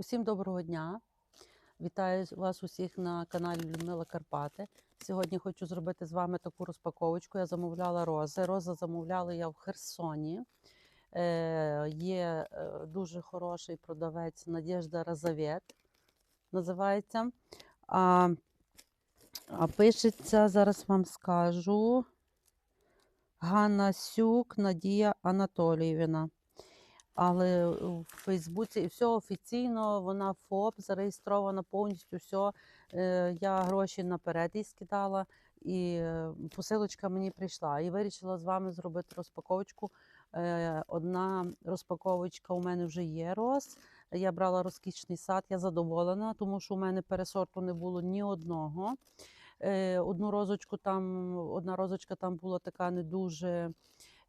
Усім доброго дня! Вітаю вас усіх на каналі Людмила Карпати. Сьогодні хочу зробити з вами таку розпаковочку. Я замовляла рози. Рози замовляла я в Херсоні. Е, є е, дуже хороший продавець Надєжда Разавет, називається. А, а пишеться, зараз вам скажу. Ганасюк Надія Анатоліївна. Але в Фейсбуці все офіційно, вона ФОП зареєстрована повністю все. Я гроші наперед їй скидала, і е, посилочка мені прийшла. І вирішила з вами зробити розпаковочку. Е, Одна розпаковочка у мене вже є роз. Я брала розкішний сад, я задоволена, тому що у мене пересорту не було ні одного. Е, Одну розочку там, одна розочка там була така не дуже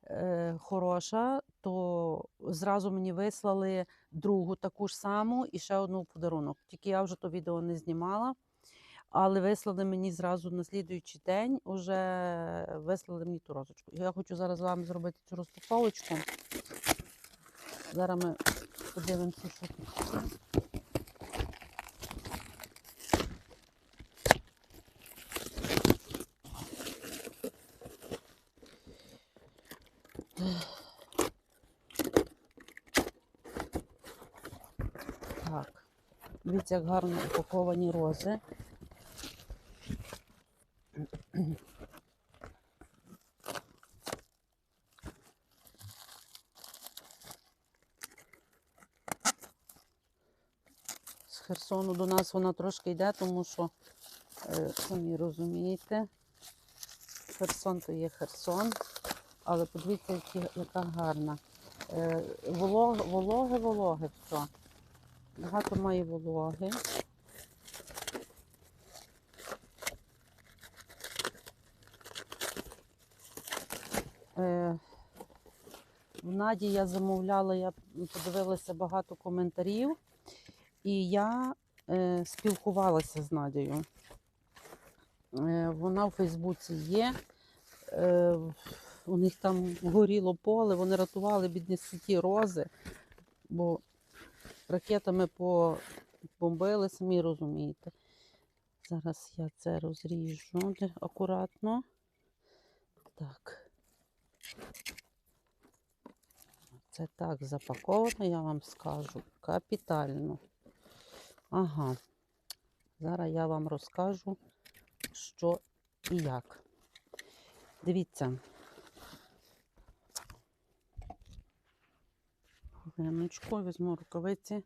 е, хороша, то зразу мені вислали другу таку ж саму і ще одну подарунок. Тільки я вже то відео не знімала. Але вислали мені зразу на слідуючий день, уже вислали мені ту розочку. Я хочу зараз з вами зробити цю розпаковочку. Зараз ми подивимося, що тут. Так, дивіться, як гарно упаковані рози. З Херсону до нас вона трошки йде, тому що, е, самі розумієте, Херсон то є Херсон, але подивіться, яка гарна. Е, вологе, вологе все. Багато має вологи. Е, в Наді я замовляла, я подивилася багато коментарів, і я е, спілкувалася з Надією. Е, вона в Фейсбуці є. Е, у них там горіло поле, вони рятували бідні ті рози, бо ракетами побомбили, самі розумієте. Зараз я це розріжу акуратно. Так. Це так запаковано, я вам скажу. Капітально. Ага. Зараз я вам розкажу, що і як. Дивіться. Хвилиночку, візьму рукавиці.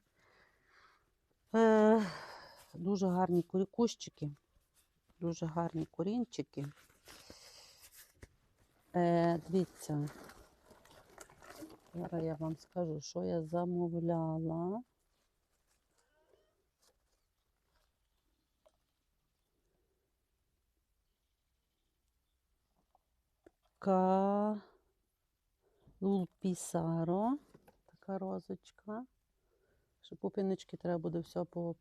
Е, дуже гарні курі- кущики, дуже гарні корінчики. Е, дивіться. Зараз я вам скажу, що я замовляла. Калулпісаро. Така розочка. Ще пупіночки треба буде все по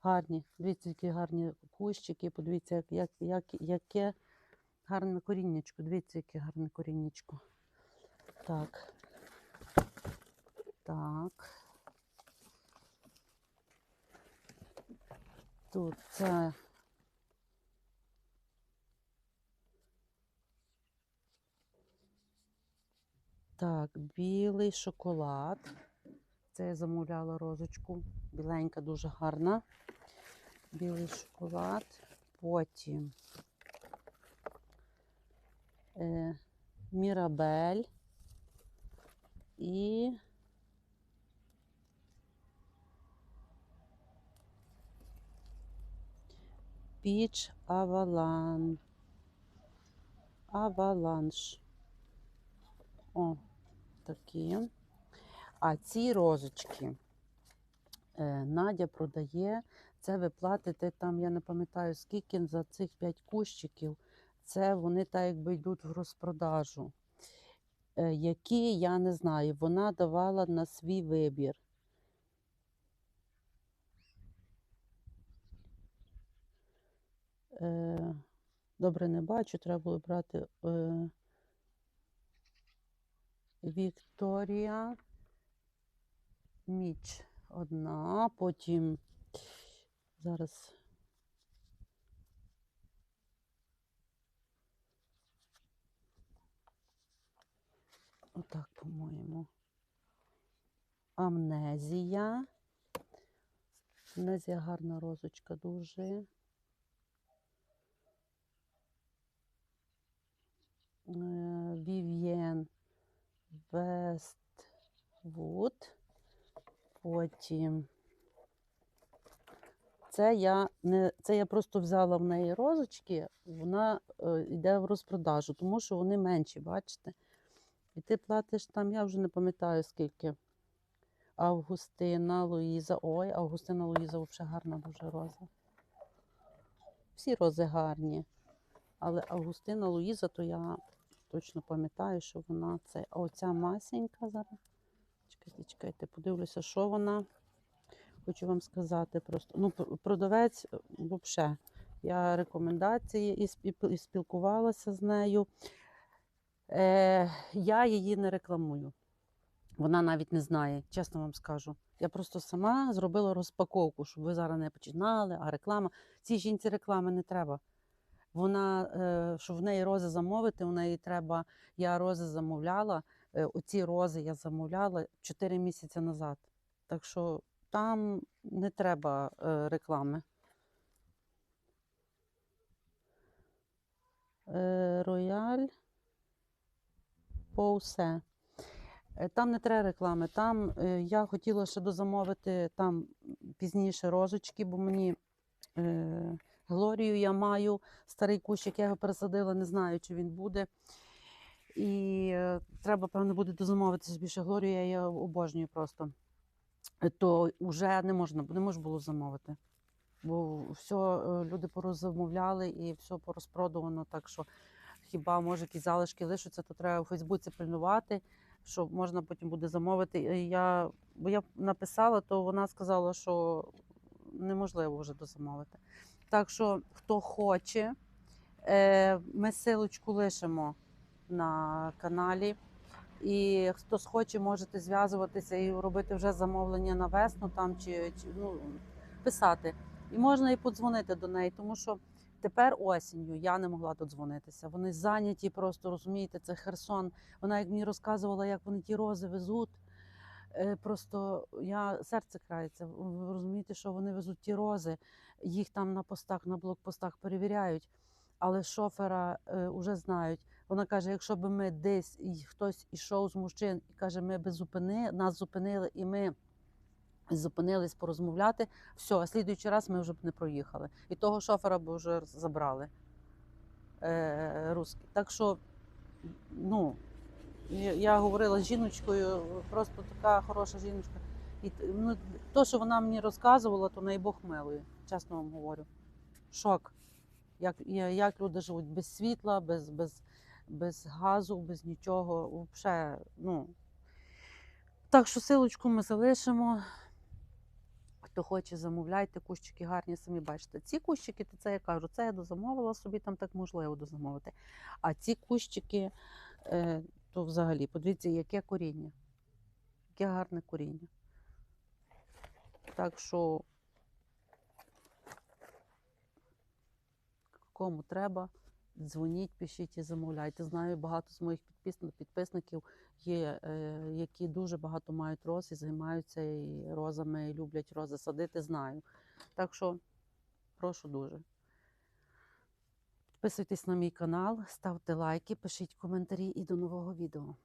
гарні. Дивіться, які гарні кущики. Подивіться, як, як, як, яке гарне коріннячко. Дивіться, яке гарне коріннячко. Так. Так. Тут це. Так, білий шоколад. Це я замовляла розочку. Біленька, дуже гарна. Білий шоколад. Потім е, Мірабель і Піч Авалан. Аваланш. О, такі. А ці розочки е, Надя продає. Це ви платите там, я не пам'ятаю, скільки за цих 5 кущиків. Це вони так якби йдуть в розпродажу. Е, які, я не знаю, вона давала на свій вибір. Е, добре не бачу, треба було брати Вікторія Міч. одна, потім зараз. Отак, по-моєму. Амнезія. Амнезія гарна розочка дуже. Е, Вів'єн Вествуд. Потім. Це я не це я просто взяла в неї розочки, вона е, йде в розпродажу, тому що вони менші, бачите? І ти платиш там, я вже не пам'ятаю скільки. Августина, Луїза. Ой, Августина Луїза взагалі гарна дуже роза. Всі рози гарні. Але Августина Луїза, то я точно пам'ятаю, що вона це. А оця масенька зараз. Чекайте, чекайте, подивлюся, що вона. Хочу вам сказати просто. Ну, продавець взагалі. Я рекомендації і спілкувалася з нею. Е, я її не рекламую. Вона навіть не знає, чесно вам скажу. Я просто сама зробила розпаковку, щоб ви зараз не починали, а реклама. Цій жінці реклами не треба. Вона, е, щоб в неї рози замовити, у неї треба. Я рози замовляла. е, Оці рози я замовляла 4 місяці назад. Так що там не треба е, реклами. Рояль Поусе. Там не треба реклами. Там я хотіла ще дозамовити там пізніше розочки, бо мені Глорію я маю старий кущик, я його пересадила, не знаю, чи він буде. І е, треба, певно, буде дозамовити більше Глорію, я її обожнюю просто. То вже не можна, не можна було замовити. Бо все, е, люди порозамовляли і все порозпродувано. Так що хіба може якісь залишки лишаться, то треба у Фейсбуці пильнувати, що можна потім буде замовити. Я, бо я написала, то вона сказала, що неможливо вже дозамовити. Так що, хто хоче, е, ми силочку лишимо на каналі. І хто схоче, можете зв'язуватися і робити вже замовлення на весну там чи, ну, писати. І можна і подзвонити до неї, тому що тепер осінню я не могла додзвонитися. Вони зайняті просто розумієте, це Херсон. Вона як мені розказувала, як вони ті рози везуть. Е, Просто я серце крається. Ви розумієте, що вони везуть ті рози, їх там на постах, на блокпостах перевіряють, але шофера е, вже знають. Вона каже: якщо б ми десь і хтось ішов з мужчин і каже, ми би зупини, нас зупинили, і ми зупинились порозмовляти, все, а слідуючий раз ми вже б не проїхали. І того шофера б вже забрали е, русські. Так що, ну, я, говорила з жіночкою, просто така хороша жіночка. І ну, то, що вона мені розказувала, то най Бог милує, чесно вам говорю. Шок. Як, як люди живуть без світла, без, без, без газу, без нічого. Взагалі, ну. Так що силочку ми залишимо. Хто хоче, замовляйте, кущики гарні, самі бачите. Ці кущики, то це я кажу, це я дозамовила собі, там так можливо дозамовити. А ці кущики, е, то взагалі, подивіться, яке коріння. Яке гарне коріння. Так що, кому треба, дзвоніть, пишіть і замовляйте. Знаю, багато з моїх підписників, є, е, які дуже багато мають роз і займаються і розами, і люблять рози садити, знаю. Так що прошу дуже. Підписуйтесь на мій канал, ставте лайки, пишіть коментарі і до нового відео.